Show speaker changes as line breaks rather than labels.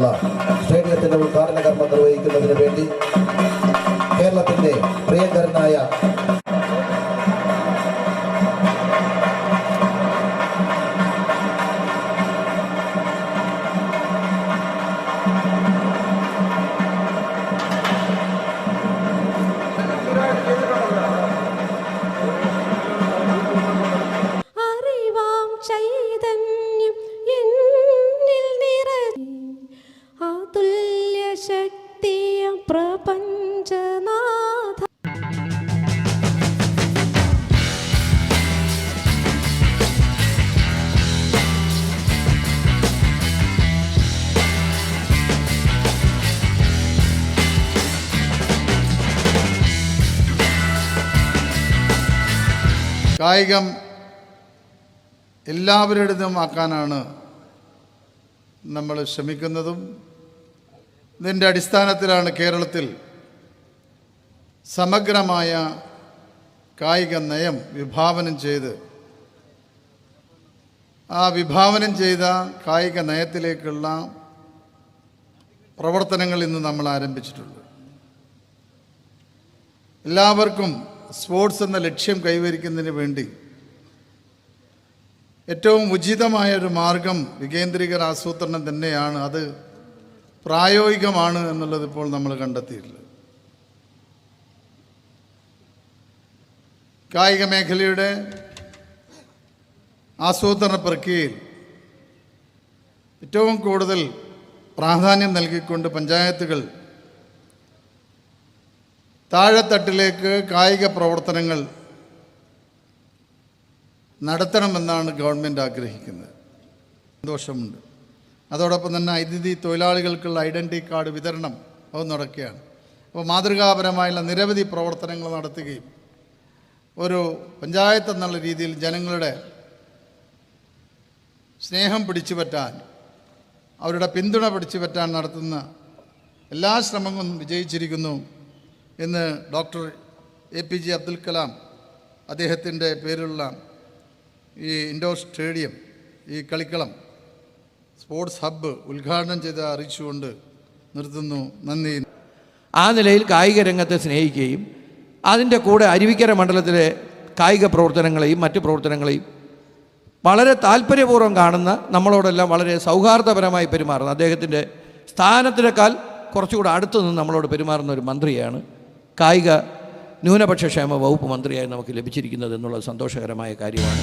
നടത്തുന്ന സ്റ്റേഡിയത്തിന്റെ ഉദ്ഘാടന കർമ്മം നിർവഹിക്കുന്നതിന് വേണ്ടി പ്രപഞ്ചനാഥ.
കായികം എല്ലാവരുടേതും ആക്കാനാണ് നമ്മൾ ശ്രമിക്കുന്നതും ഇതിന്റെ അടിസ്ഥാനത്തിലാണ് കേരളത്തിൽ സമഗ്രമായ കായിക നയം വിഭാവനം ചെയ്ത് ആ വിഭാവനം ചെയ്ത കായിക നയത്തിലേക്കുള്ള പ്രവർത്തനങ്ങൾ ഇന്ന് നമ്മൾ ആരംഭിച്ചിട്ടുണ്ട്. എല്ലാവർക്കും സ്പോർട്സ് എന്ന ലക്ഷ്യം കൈവരിക്കുന്നതിന് വേണ്ടി ഏറ്റവും ഉചിതമായ ഒരു മാർഗം വികേന്ദ്രീകര ആസൂത്രണം തന്നെയാണ്. അത് പ്രായോഗികമാണ് എന്നുള്ളത് ഇപ്പോൾ നമ്മൾ കണ്ടെത്തിയിട്ടുള്ളത്. കായിക മേഖലയുടെ ആസൂത്രണ പ്രക്രിയയിൽ ഏറ്റവും കൂടുതൽ പ്രാധാന്യം നൽകിക്കൊണ്ട് പഞ്ചായത്തുകൾ താഴെത്തട്ടിലേക്ക് കായിക പ്രവർത്തനങ്ങൾ നടത്തണമെന്നാണ് ഗവൺമെന്റ് ആഗ്രഹിക്കുന്നത്. സന്തോഷമുണ്ട്. അതോടൊപ്പം തന്നെ അതിഥി തൊഴിലാളികൾക്കുള്ള ഐഡന്റി കാർഡ് വിതരണം അത് നടക്കുകയാണ്. അപ്പോൾ മാതൃകാപരമായുള്ള നിരവധി പ്രവർത്തനങ്ങൾ നടത്തുകയും ഒരു പഞ്ചായത്ത് എന്നുള്ള രീതിയിൽ ജനങ്ങളുടെ സ്നേഹം പിടിച്ചു പറ്റാൻ അവരുടെ പിന്തുണ പിടിച്ചു പറ്റാൻ നടത്തുന്ന എല്ലാ ശ്രമങ്ങളും വിജയിച്ചിരിക്കുന്നു എന്ന് doctor A P J Abdul Kalam അദ്ദേഹത്തിന്റെ പേരിലുള്ള ഈ ഇൻഡോർ സ്റ്റേഡിയം ഈ കളിക്കളം സ്പോർട്സ് ഹബ്ബ് ഉദ്ഘാടനം ചെയ്ത് അറിയിച്ചുകൊണ്ട് നിർത്തുന്നു. നന്ദി.
ആ നിലയിൽ കായിക രംഗത്തെ സ്നേഹിക്കുകയും അതിന്റെ കൂടെ അരുവിക്കര മണ്ഡലത്തിലെ കായിക പ്രവർത്തനങ്ങളെയും മറ്റ് പ്രവർത്തനങ്ങളെയും വളരെ താല്പര്യപൂർവം കാണുന്ന നമ്മളോടെല്ലാം വളരെ സൗഹാർദ്ദപരമായി പെരുമാറുന്ന അദ്ദേഹത്തിന്റെ സ്ഥാനത്തിനേക്കാൾ കുറച്ചുകൂടെ അടുത്ത് നിന്ന് നമ്മളോട് പെരുമാറുന്ന ഒരു മന്ത്രിയാണ്. കായിക ന്യൂനപക്ഷ ക്ഷേമ വകുപ്പ് മന്ത്രിയായി നമുക്ക് ലഭിച്ചിരിക്കുന്നത് എന്നുള്ളത് സന്തോഷകരമായ കാര്യമാണ്.